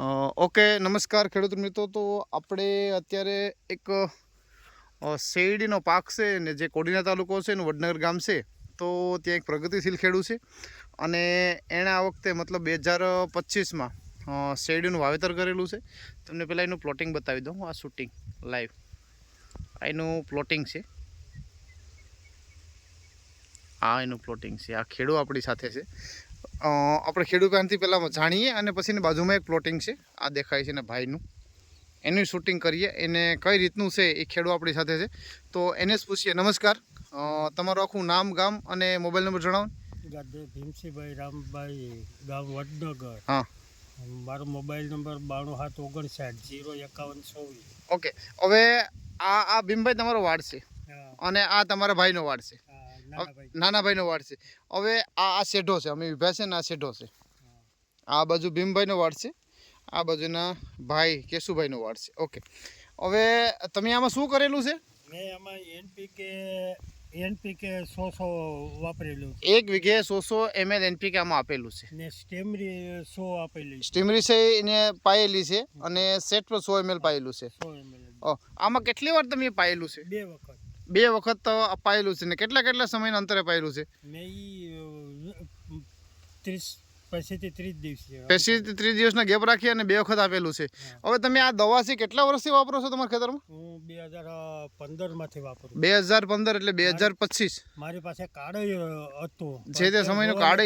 Okay, નમસ્કાર ખેડૂત મિત્રો. તો આપણે અત્યારે એક શેરડીનો પાક છે ને જે કોડીના તાલુકો છે ને વડનગર ગામ છે, તો ત્યાં એક પ્રગતિશીલ ખેડૂત છે. અને એણે આ વખતે મતલબ બે હજાર પચીસમાં શેરડીનું વાવેતર કરેલું છે. તમને પહેલાં એનું પ્લોટિંગ બતાવી દઉં, આ શૂટિંગ લાઈવ એનું પ્લોટિંગ છે. આ એનું પ્લોટિંગ છે. આ ખેડૂ આપણી સાથે છે. આપણે ખેડૂત પહેલાં જાણીએ અને પછી એની બાજુમાં એક પ્લોટિંગ છે. આ દેખાય છે ને ભાઈનું. એનું શૂટિંગ કરીએ. એને કઈ રીતનું છે એ ખેડૂત આપણી સાથે છે. તો એને જ પૂછીએ. નમસ્કાર. તમારું આખું નામ ગામ અને મોબાઈલ નંબર જણાવો ભીમસીભાઈ રામભાઈ ગામ વડનગર. હા. મારો મોબાઈલ નંબર બાણું સાત ઓગણસાઠ જીરો એકાવન ચોવીસ. ઓકે. હવે આ આ ભીમભાઈ તમારો વાડ છે. અને આ તમારા ભાઈનો વાડ છે. હા, નાના ભાઈ. નાના ભાઈનો વાડ છે. હવે આ આ શેઢો છે. અમે વિભા છે ને આ શેઢો છે. આ બાજુ ભીમભાઈનો વાડ છે. આ બાજુના ભાઈ કેશુભાઈનો વાડ છે. ઓકે. હવે તમે આમાં શું કરેલું છે? મેં આમાં એનપીકે એનપીકે સો સો વાપરેલું એક વીઘે સો સો એમએલ એનપીકે આમાં આપેલું છે. ને સ્ટેમરી સો આપેલી સ્ટેમરી છે એને પાયેલી છે અને સેટ પર સો એમએલ પાયેલું છે. સો એમએલ. ઓ, આમાં કેટલી વાર તમે પાયેલું છે? બે વખત. બે વખત અપાયેલું પાયેલું છે ને કેટલા કેટલા સમયના અંતરે પાયેલું છે? મેં ત્રીસ પછીથી ત્રીસ દિવસે પછી ત્રીસ દિવસના ગેપ રાખી અને બે વખત આપેલું છે. હવે તમે આ દવા છે કેટલા વર્ષથી વાપરો છો તમારા ખેતરમાં? હું બે હજાર પંદરમાંથી વાપરું બે હજાર પંદર એટલે બે હજાર પચીસ. મારી પાસે કાર્ડ હતું. જે તે સમયનું કાર્ડ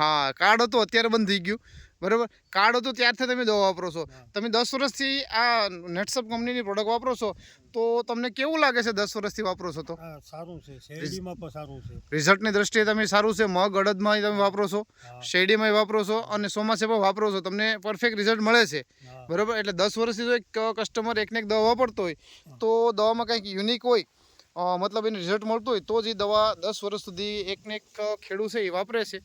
હા કાર્ડ હતો અત્યારે બંધ થઈ ગયું. બરાબર? કાર્ડ હતું ત્યારથી તમે દવા વાપરો છો. તમે દસ વર્ષથી આ નેટસપ કંપનીની પ્રોડક્ટ વાપરો છો તો તમને કેવું લાગે છે દસ વર્ષથી વાપરો છો તો? સારું છે. શેરડીમાં પણ સારું છે. રિઝલ્ટની દ્રષ્ટિએ તમે સારું છે મગ અડદમાં તમે વાપરો છો શેરડીમાં વાપરો છો અને ચોમાસે પણ વાપરો છો તમને પરફેક્ટ રિઝલ્ટ મળે છે. બરાબર? એટલે દસ વર્ષથી જો એક કસ્ટમર એકને એક દવા વાપરતો હોય તો દવામાં કંઈક યુનિક હોય મતલબ એને રિઝલ્ટ મળતું હોય તો જ એ દવા દસ વર્ષ સુધી એકને એક ખેડૂત છે એ વાપરે છે.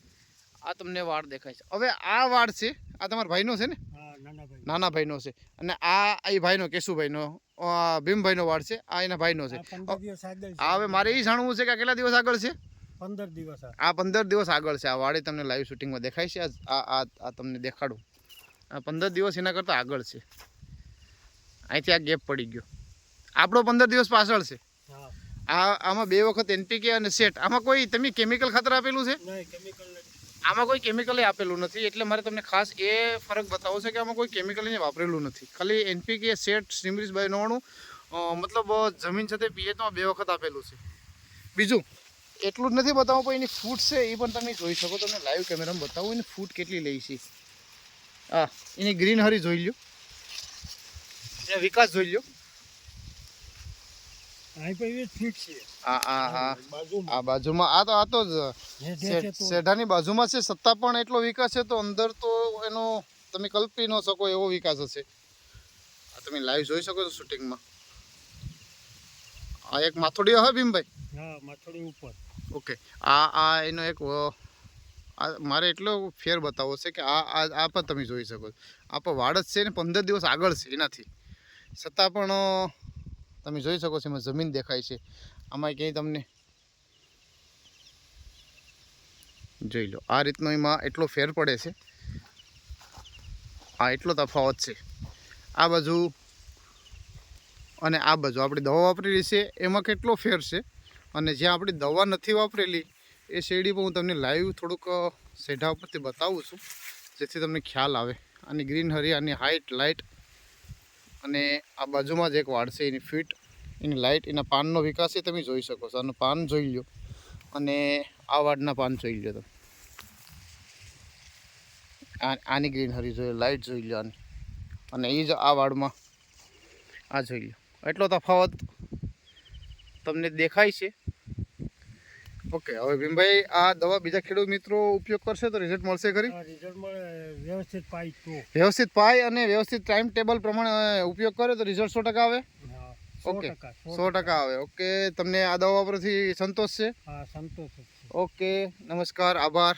આ તમને વાળ દેખાય છે. હવે આ વાળ છે આ તમારા ભાઈનો છે ને? નાના ભાઈ નાના ભાઈનો છે. અને આ એ ભાઈનો કેશુભાઈનો ભીમભાઈનો વાળ છે આ એના ભાઈનો છે. આ હવે મારે એ જાણવું છે કે કેટલા દિવસ આગળ છે? પંદર દિવસ આ. પંદર દિવસ આગળ છે. આ વાડે તમને લાઈવ શૂટિંગમાં દેખાય છે. આ આ આ તમને દેખાડું. આ પંદર દિવસ એના કરતાં આગળ છે. અહીંથી આ ગેપ પડી ગયો. આપણો પંદર દિવસ પાછળ છે. આ આમાં બે વખત એનપીકે અને સેટ. આમાં કોઈ તમે કેમિકલ ખાતર આપેલું છે? આમાં કોઈ કેમિકલ આપેલું નથી, એટલે મારે તમને ખાસ એ ફરક બતાવવો છે કે આમાં કોઈ કેમિકલ વાપરેલું નથી. ખાલી એનપીકે સેટ સ્ટીમરીસ બાય નવાણું મતલબ જમીન જમીન સાથે પીએચમાં બે વખત આપેલું છે. બીજું, એટલું જ નથી બતાવવું, પણ એની ફૂટ છે એ પણ તમે જોઈ શકો, તમને લાઈવ કેમેરામાં બતાવું, એની ફૂટ કેટલી લઈ છે. હા, એની ગ્રીન હરી જોઈ લ્યો. એનો વિકાસ જોઈ લ્યો અહીં પણ એવી જ ફીટ છે આ બાજુમાં આ તો આ તો શેઢાની બાજુમાં છે સત્તા પણ એટલો વિકાસ છે તો અંદર તો એનો તમે કલ્પી ન શકો એવો વિકાસ હશે. આ તમે લાઈવ જોઈ શકો છો શૂટિંગમાં આ એક માથોડી હવે ભીમભાઈ? હા માથોડી ઉપર. ઓકે. આ આ એનો એક આ મારે એટલો ફેર બતાવો છે કે આ આ પણ તમે જોઈ શકો છો. આ પણ વાડ જ છે ને પંદર દિવસ આગળ છે એનાથી. છતાં પણ તમે જોઈ શકો છો એમાં જમીન દેખાય છે. આમાં ક્યાંય તમને જોઈ લો, આ રીતનો એમાં એટલો ફેર પડે છે. આ એટલો તફાવત છે. આ બાજુ અને આ બાજુ આપણે દવા વાપરેલી છે, એમાં કેટલો ફેર છે. અને જ્યાં આપણી દવા નથી વાપરેલી, એ શેરડી પણ હું તમને લાઈવ થોડુંક સેઢા ઉપરથી બતાવું છું, જેથી તમને ખ્યાલ આવે. આની ગ્રીન હરિયાની હાઇટ લાઇટ અને આ બાજુમાં જ એક વાડ છે, એની ફીટ, એની લાઇટ એના પાનનો વિકાસ એ તમે જોઈ શકો છો. આનું પાન જોઈ લો અને આ વાડના પાન જોઈ લો તમે. આની ગ્રીનહરી જોઈ લાઇટ જોઈ લો આની. અને એ જ આ વાડમાં આ જોઈ લો એટલો તફાવત તમને દેખાય છે. ઓકે હવે ભીમભાઈ આ દવા બીજા ખેડૂત મિત્રો ઉપયોગ કરશે તો રિઝલ્ટ મળશે ખરી? રિઝલ્ટ મળે વ્યવસ્થિત તો. વ્યવસ્થિત પાય અને વ્યવસ્થિત ટાઈમ ટેબલ પ્રમાણે ઉપયોગ કરે તો રિઝલ્ટ સો ટકા આવે? ઓકે સો ટકા આવે. ઓકે તમને આ દવા પરથી સંતોષ છે? હા સંતોષ છે. ઓકે નમસ્કાર આભાર.